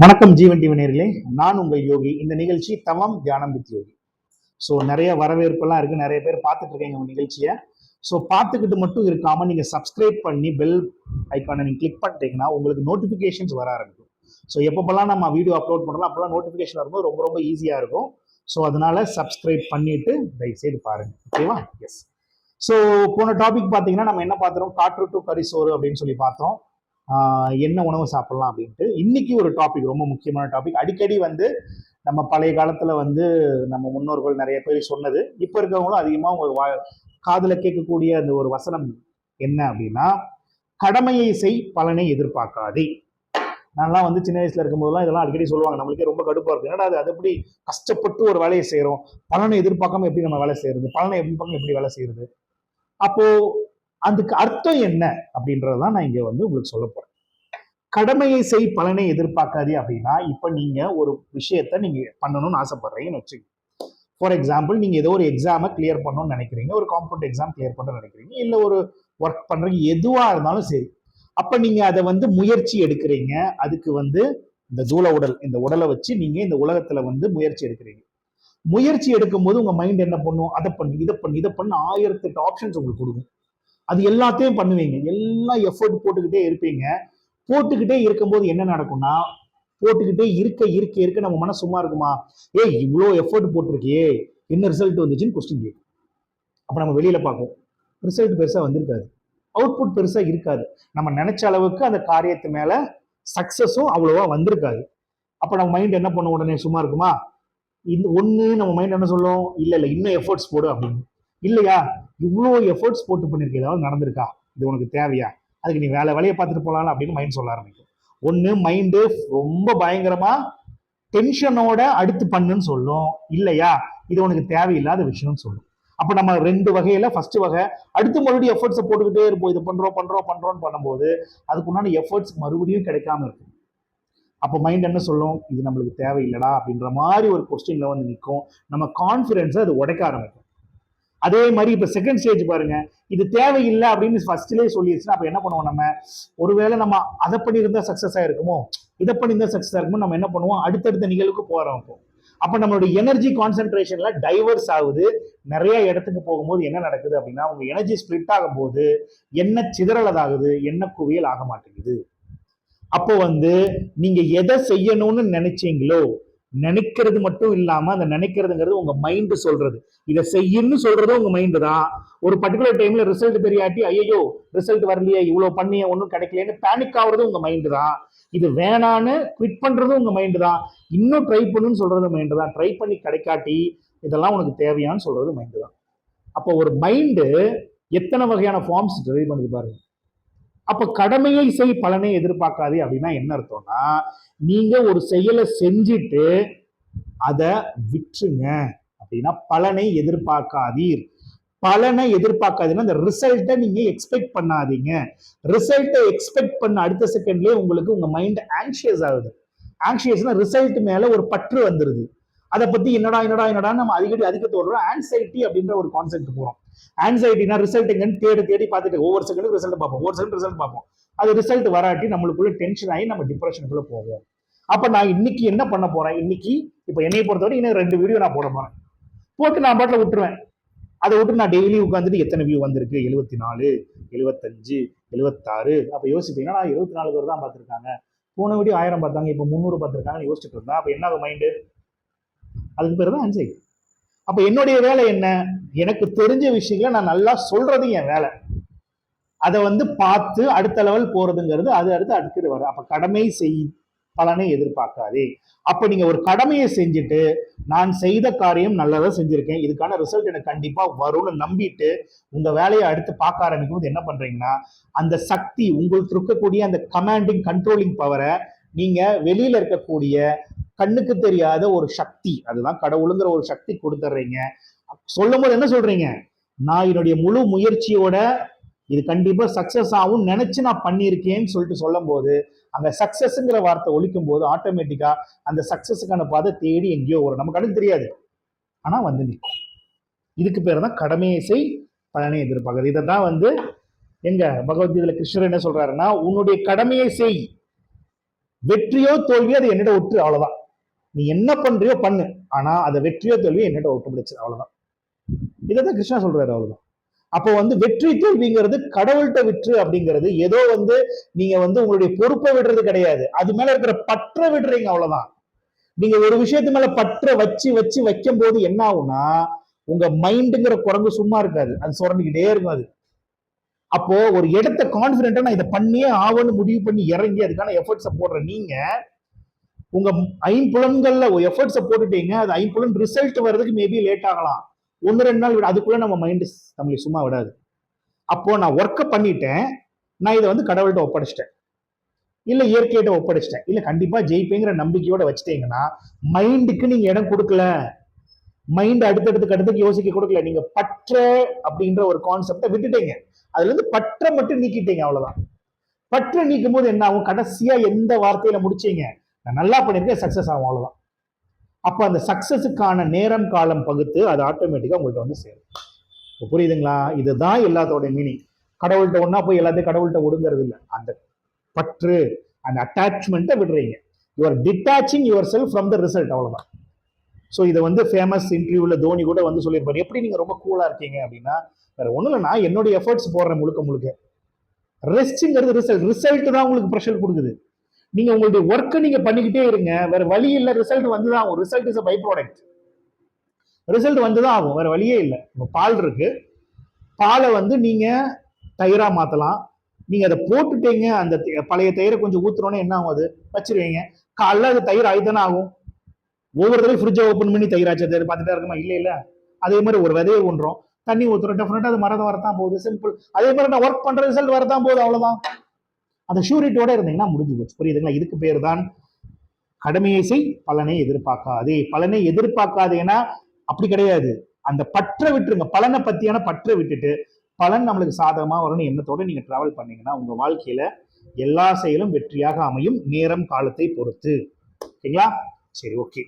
வணக்கம் ஜீவன் டிவி நேர்களே. நான் உங்கள் யோகி. இந்த நிகழ்ச்சி தவம் தியானம் வித் யோகி. ஸோ நிறைய வரவேற்பெல்லாம் இருக்கு. நிறைய பேர் பார்த்துட்டு இருக்கீங்க உங்க நிகழ்ச்சியை. ஸோ பார்த்துக்கிட்டு மட்டும் இருக்காம நீங்க சப்ஸ்கிரைப் பண்ணி பெல் ஐக்கானை நீங்க கிளிக் பண்ணிட்டீங்கன்னா உங்களுக்கு நோட்டிஃபிகேஷன்ஸ் வர ஆரம்பிக்கும். ஸோ எப்பப்பெல்லாம் நம்ம வீடியோ அப்லோட் பண்ணுறோம் அப்பெல்லாம் நோட்டிஃபிகேஷன் வரும்போது ரொம்ப ரொம்ப ஈஸியா இருக்கும். ஸோ அதனால சப்ஸ்கிரைப் பண்ணிட்டு தயவுசெய்து பாருங்க. ஓகேவா எஸ் ஸோ போன டாபிக் பார்த்தீங்கன்னா நம்ம என்ன பார்த்தோம் காற்று டு கரிசோறு அப்படின்னு சொல்லி பார்த்தோம். என்ன உணவு சாப்பிடலாம் அப்படின்ட்டு இன்னைக்கு ஒரு டாபிக் ரொம்ப முக்கியமான டாபிக் அடிக்கடி வந்து நம்ம பழைய காலத்துல வந்து நம்ம முன்னோர்கள் நிறைய பேர் சொன்னது இப்போ இருக்கிறவங்களும் அதிகமாக உங்க வா காதில் கேட்கக்கூடிய அந்த ஒரு வசனம் என்ன அப்படின்னா கடமையை செய் பலனை எதிர்பார்க்காதே. நான்லாம் வந்து சின்ன வயசுல இருக்கும்போதெல்லாம் இதெல்லாம் அடிக்கடி சொல்லுவாங்க. நம்மளுக்கே ரொம்ப கடுப்பா இருக்கு. என்னடா அது அது எப்படி கஷ்டப்பட்டு ஒரு வேலையை செய்கிறோம் பலனை எதிர்பார்க்காம எப்படி நம்ம வேலை செய்யறது பலனை எதிர்பார்க்காம எப்படி வேலை செய்யறது அப்போ அதுக்கு அர்த்தம் என்ன அப்படின்றதான் நான் இங்க வந்து உங்களுக்கு சொல்ல போறேன். கடமையை செய் பலனை எதிர்பார்க்காதே அப்படின்னா இப்ப நீங்க ஒரு விஷயத்த நீங்க பண்ணணும்னு ஆசைப்படுறீங்கன்னு வச்சுக்கோங்க. ஃபார் எக்ஸாம்பிள் நீங்கள் ஏதோ ஒரு எக்ஸாமை கிளியர் பண்ணணும்னு நினைக்கிறீங்க ஒரு காம்பவுண்ட் எக்ஸாம் கிளியர் பண்ணணும்னு நினைக்கிறீங்க இல்லை ஒரு ஒர்க் பண்ணுறீங்க எதுவாக இருந்தாலும் சரி. அப்போ நீங்கள் அதை வந்து முயற்சி எடுக்கிறீங்க அதுக்கு வந்து இந்த தூள உடல் இந்த உடலை வச்சு நீங்கள் இந்த உலகத்தில் வந்து முயற்சி எடுக்கிறீங்க. முயற்சி எடுக்கும்போது உங்கள் மைண்ட் என்ன பண்ணும்? அதை பண்ணு இதை பண்ணு இதை பண்ணு ஆயிரத்தெட்டு ஆப்ஷன்ஸ் உங்களுக்கு கொடுக்கும். அது எல்லாத்தையும் பண்ணுவீங்க. எல்லாம் எஃபர்ட் போட்டுக்கிட்டே இருப்பீங்க. போட்டுக்கிட்டே இருக்கும்போது என்ன நடக்கும்னா போட்டுக்கிட்டே இருக்க இருக்க இருக்க நம்ம மனசு சும்மா இருக்குமா? ஏய் இவ்வளோ எஃபர்ட் போட்டிருக்கியே என்ன ரிசல்ட் வந்துச்சுன்னு கொஸ்டின் கேட்கும் அப்போ நம்ம வெளியில பார்ப்போம். ரிசல்ட் பெருசாக வந்திருக்காது. அவுட்புட் பெருசாக இருக்காது. நம்ம நினைச்ச அளவுக்கு அந்த காரியத்து மேலே சக்ஸஸும் அவ்வளோவா வந்திருக்காது. அப்போ நம்ம மைண்ட் என்ன பண்ணும் உடனே? சும்மா இருக்குமா? இந்த ஒன்று நம்ம மைண்ட் என்ன சொல்லும்? இல்லை இல்லை இன்னும் எஃபர்ட்ஸ் போடு அப்படின்னு. இல்லையா? இவ்வளோ எஃபர்ட்ஸ் போட்டு பண்ணிருக்க ஏதாவது நடந்திருக்கா? இது உனக்கு தேவையா? அதுக்கு நீ வேலை வேலையை பார்த்துட்டு போகலாம் அப்படின்னு மைண்ட் சொல்ல ஆரம்பிக்கும். ஒன்று மைண்டு ரொம்ப பயங்கரமாக டென்ஷனோட அடுத்து பண்ணுன்னு சொல்லும். இல்லையா? இது உனக்கு தேவையில்லாத விஷயம்னு சொல்லும். அப்போ நம்ம ரெண்டு வகையில் ஃபர்ஸ்ட் வகை அடுத்து மறுபடியும் எஃபர்ட்ஸை போட்டுக்கிட்டே இருப்போம். இது பண்ணுறோம் பண்றோம் பண்ணுறோன்னு பண்ணும்போது அதுக்குண்டான எஃபர்ட்ஸ் மறுபடியும் கிடைக்காம இருக்கும். அப்போ மைண்ட் என்ன சொல்லும்? இது நம்மளுக்கு தேவையில்லடா அப்படின்ற மாதிரி ஒரு கொஸ்டினில் வந்து நிற்கும். நம்ம கான்ஃபிடென்ஸை அது உடைக்க ஆரம்பிக்கும். அதே மாதிரி இப்போ செகண்ட் ஸ்டேஜ் பாருங்க. இது தேவையில்லை அப்படின்னு ஃபர்ஸ்ட்லேயே சொல்லிடுச்சுன்னா அப்போ என்ன பண்ணுவோம் நம்ம? ஒருவேளை நம்ம அதை பண்ணியிருந்தா சக்ஸஸ் ஆயிருக்குமோ? இதை பண்ணியிருந்தா சக்ஸஸ் ஆயிருக்குமோ? நம்ம என்ன பண்ணுவோம்? அடுத்தடுத்த நிகழ்வுக்கு போகிறோம் இப்போ அப்போ நம்மளுடைய எனர்ஜி கான்சென்ட்ரேஷன்ல டைவர்ஸ் ஆகுது. நிறைய இடத்துக்கு போகும்போது என்ன நடக்குது அப்படின்னா உங்க எனர்ஜி ஸ்பிளிட் ஆகும்போது என்ன சிதறலதாகுது என்ன குவியல் ஆக மாட்டேங்குது. அப்போ வந்து நீங்க எதை செய்யணும்னு நினைச்சீங்களோ நினைக்கிறது மட்டும் இல்லாம அந்த நினைக்கிறதுங்கிறது உங்க மைண்ட் சொல்றது. இதை செய்யுன்னு சொல்றது உங்க மைண்டு தான். ஒரு பர்டிகுலர் டைம்ல ரிசல்ட் தெரியாட்டி ஐயோ ரிசல்ட் வரலையே இவ்வளவு பண்ணிய ஒன்றும் கிடைக்கலையேன்னு பேனிக் ஆகுறது உங்க மைண்டு தான். இது வேணான்னு குவிட் பண்றதும் உங்க மைண்டு தான். இன்னும் ட்ரை பண்ணுன்னு சொல்றது மைண்டு தான். ட்ரை பண்ணி கிடைக்காட்டி இதெல்லாம் உனக்கு தேவையான்னு சொல்றது மைண்டு தான். அப்போ ஒரு மைண்டு எத்தனை வகையான ஃபார்ம்ஸ் ட்ரை பண்ணுது பாருங்க. அப்ப கடமையை செய் பலனை எதிர்பார்க்காதே அப்படின்னா என்ன அர்த்தம்னா நீங்க ஒரு செயலை செஞ்சுட்டு அதை விற்றுங்க அப்படின்னா பலனை எதிர்பார்க்காதீர். பலனை எதிர்பார்க்காதீங்கன்னா அந்த ரிசல்ட்டை நீங்க எக்ஸ்பெக்ட் பண்ணாதீங்க. ரிசல்ட்டை எக்ஸ்பெக்ட் பண்ண அடுத்த செகண்ட்லயே உங்களுக்கு உங்க மைண்ட் ஆங்ஷியஸ் ஆகுது. ஆங்ஷியஸ்னா ரிசல்ட் மேல ஒரு பற்று வந்துருது. அதை பத்தி என்னடா என்னடா என்னடா நம்ம அடிக்கடி அதிக தோடுறோம் ஆன்சைட்டி அப்படின்ற ஒரு கான்செப்ட் போறோம். ஆன்சைட்டினா ரிசல்ட் எங்கன்னு தேடி தேடி பார்த்துட்டு ஒவ்வொரு செகண்டுக்கு ரிசல்ட் பார்ப்போம். ஒவ்வொரு செகண்ட் ரிசல்ட் பார்ப்போம். அது ரிசல்ட் வராட்டி நம்மளுக்குள்ள டென்ஷன் ஆகி நம்ம டிப்ரெஷனுக்குள்ள போவோம். அப்ப நான் இன்னைக்கு என்ன பண்ண போறேன்? இன்னைக்கு இப்ப என்னைய பொறுத்தவரை இன்னும் ரெண்டு வீடியோ நான் போட போறேன். போட்டு நான் பாட்டில் விட்டுருவேன். அதை விட்டு நான் டெய்லி உட்காந்துட்டு எத்தனை வியூ வந்திருக்கு? எழுபத்தி நாலு எழுபத்தஞ்சு எழுபத்தாறு அப்போ யோசிப்பீங்கன்னா நான் இருபத்தி நாலு பேர் தான் பார்த்துருக்காங்க. போன வீடியோ ஆயிரம் பார்த்தாங்க இப்போ முந்நூறு பார்த்துருக்காங்கன்னு யோசிச்சுட்டு இருந்தேன் அப்போ என்ன மைண்டு அதுக்கு பேர் தான் ஆன்சைட்டி அப்போ என்னுடைய வேலை என்ன? எனக்கு தெரிஞ்ச விஷயங்களை நான் நல்லா சொல்றது என் வேலை. அதை வந்து பார்த்து அடுத்த லெவல் போறதுங்கிறது அது அடுத்து அடுத்து வரும் அப்போ கடமை செய் பலனை எதிர்பார்க்காதே. அப்போ நீங்கள் ஒரு கடமையை செஞ்சுட்டு நான் செய்த காரியம் நல்லதாக செஞ்சுருக்கேன். இதுக்கான ரிசல்ட் எனக்கு கண்டிப்பாக வரும்னு நம்பிட்டு உங்கள் வேலையை அடுத்து பார்க்க ஆரம்பிக்கும் போது என்ன பண்ணுறீங்கன்னா அந்த சக்தி உங்களுக்கு இருக்கக்கூடிய அந்த கமாண்டிங் கண்ட்ரோலிங் பவரை நீங்கள் வெளியில் இருக்கக்கூடிய கண்ணுக்கு தெரியாத ஒரு சக்தி. அதுதான் கடவுளுங்கிற ஒரு சக்தி கொடுத்துட்றீங்க சொல்லும் போது என்ன சொல்றீங்க? நான் என்னுடைய முழு முயற்சியோட இது கண்டிப்பா சக்சஸ் ஆகும் நினைச்சு நான் பண்ணியிருக்கேன்னு சொல்லிட்டு சொல்லும் போது அந்த சக்சஸ்ங்கிற வார்த்தை ஒழிக்கும் போது ஆட்டோமேட்டிக்கா அந்த சக்சஸுக்கான பாதை தேடி எங்கேயோ வரும். நமக்கு கண்ணுக்கு தெரியாது. ஆனா வந்து நிற்கும். இதுக்கு பேர் தான் கடமையை செய் பலனை எதிர்பார்க்குறது. இதை தான் வந்து எங்க பகவத்கீதையில கிருஷ்ணர் என்ன சொல்றாருன்னா உன்னுடைய கடமையை செய். வெற்றியோ தோல்வியோ அது என்னிட ஒற்று அவ்வளவுதான். நீ என்ன பண்றியோ பண்ணு. ஆனா அதை வெற்றியோ தோல்வியோ என்னட்ட விட்டு பிடிச்சு அவ்வளவுதான். இதைதான் கிருஷ்ணா சொல்றாரு அவ்வளவுதான். அப்போ வந்து வெற்றி தோல்விங்கிறது கடவுள்கிட்ட விற்று அப்படிங்கிறது ஏதோ வந்து நீங்க வந்து உங்களுடைய பொறுப்பை விடுறது கிடையாது. அது மேல இருக்கிற பற்ற விடுறீங்க அவ்வளவுதான். நீங்க ஒரு விஷயத்து மேல பற்ற வச்சு வச்சு வைக்கும் போது என்ன ஆகும்னா உங்க மைண்டுங்கிற குரங்கு சும்மா இருக்காது. அது சுரண்டிக்கிட்டே இருக்கும் அது. அப்போ ஒரு இடத்த கான்பிடென்டா நான் இதை பண்ணியே ஆவன்னு முடிவு பண்ணி இறங்கி அதுக்கான எஃபர்ட்ஸை போடுற நீங்க உங்க ஐம்புலன்கள்ல ஒரு எஃபர்ட்ஸை போட்டுட்டீங்க அது ஐம்புலன் ரிசல்ட் வர்றதுக்கு மேபி லேட் ஆகலாம். ஒன்று ரெண்டு நாள் விட அதுக்குள்ள நம்ம மைண்டு நம்மளை சும்மா விடாது. அப்போ நான் ஒர்க்கை பண்ணிட்டேன். நான் இதை வந்து கடவுள்கிட்ட ஒப்படைச்சிட்டேன். இல்லை இயற்கையிட்ட ஒப்படைச்சிட்டேன். இல்லை கண்டிப்பாக ஜெயிப்பேங்கிற நம்பிக்கையோட வச்சுட்டீங்கன்னா மைண்டுக்கு நீங்கள் இடம் கொடுக்கல. மைண்ட் அடுத்தடுத்துக்கு கட்டத்துக்கு யோசிக்க கொடுக்கல. நீங்க பற்ற அப்படின்ற ஒரு கான்செப்டை விட்டுட்டீங்க. அதுல இருந்து பற்ற மட்டும் நீக்கிட்டீங்க அவ்வளவுதான். பற்ற நீக்கும் போது என்ன ஆகும்? கடைசியா எந்த வார்த்தையில முடிச்சீங்க? நான் நல்லா பண்ணியிருக்கேன் சக்ஸஸ் ஆகும் அவ்வளோதான் அப்போ அந்த சக்ஸஸுக்கான நேரம் காலம் பகுத்து அது ஆட்டோமேட்டிக்காக உங்கள்கிட்ட வந்து சேரும். இப்போ புரியுதுங்களா? இதுதான் எல்லாத்தோட மீனிங் கடவுள்கிட்ட ஒன்றா போய் எல்லாத்தையும் கடவுள்கிட்ட ஒடுங்கிறது இல்லை. அந்த பற்று அந்த அட்டாச்மெண்ட்டை விடுறீங்க. Your detaching yourself from the result அவ்வளோதான் ஸோ இதை வந்து ஃபேமஸ் இன்டர்வியூவில் தோனி கூட வந்து சொல்லியிருப்பாரு. எப்படி நீங்கள் ரொம்ப கூலாக இருக்கீங்க? அப்படின்னா வேற ஒன்றும் இல்லைனா என்னுடைய எஃபர்ட்ஸ் போடுறேன் முழுக்க முழுக்க. ரெஸ்ட்டுங்கிறது ரிசல்ட் ரிசல்ட் தான் உங்களுக்கு ப்ரெஷர் கொடுக்குது. நீங்க உங்களுடைய ஒர்க்கை நீங்க பண்ணிக்கிட்டே இருங்க. வேற வழி இல்லை ரிசல்ட் வந்து தான் ஆகும். Result is a byproduct result வந்து தான் ஆகும். வேற வழியே இல்லை. இப்போ பால் இருக்கு. பாலை வந்து நீங்க தயிரா மாத்தலாம். நீங்க அதை போட்டுட்டீங்க அந்த பழைய தயிரை கொஞ்சம் ஊத்துறோன்னே என்ன ஆகும் அது? வச்சிருவீங்க. காலைல அது தயிர் ஆகித்தானே ஆகும். ஒவ்வொரு தடவை ஃப்ரிட்ஜை ஓப்பன் பண்ணி தயிர் ஆச்சு தயிர் பார்த்துட்டே இருக்குமா இல்லை இல்லை. அதே மாதிரி ஒரு விதையை ஒன்றோம் தண்ணி ஊத்துறோம். டெஃபினட்டா அது மரத்தை வரத்தான் போகுது. சிம்பிள் அதே மாதிரி நான் ஒர்க் பண்ற ரிசல்ட் வரதான் போகுது. அவ்வளவுதான். அந்த ஷூரிட்டியோட இருந்தீங்கன்னா முடிஞ்சு போச்சு. புரியுதுங்களா? இதுக்கு பேர் தான் கடமையை செய் பலனை எதிர்பார்க்காதே. பலனை எதிர்பார்க்காதேன்னா அப்படி கிடையாது. அந்த பற்ற விட்டுருங்க. பலனை பத்தியான பற்ற விட்டுட்டு பலன் நம்மளுக்கு சாதகமா வரும்னு எண்ணத்தோட நீங்க டிராவல் பண்ணீங்கன்னா உங்க வாழ்க்கையில எல்லா செயலும் வெற்றியாக அமையும். நேரம் காலத்தை பொறுத்து. ஓகேங்களா? சரி ஓகே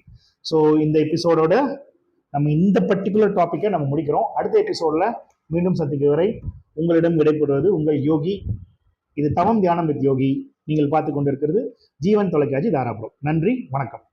ஸோ இந்த எபிசோடோட நம்ம இந்த பர்டிகுலர் டாப்பிக்கை நம்ம முடிக்கிறோம். அடுத்த எபிசோடில் மீண்டும் சந்திக்கும் வரை உங்களிடம் விடைபெறுவது உங்கள் யோகி இது தவம் தியானம் வித் யோகி. நீங்கள் பார்த்து கொண்டிருக்கிறது ஜீவன் தொலைக்காட்சி தாராபுரம். நன்றி வணக்கம்.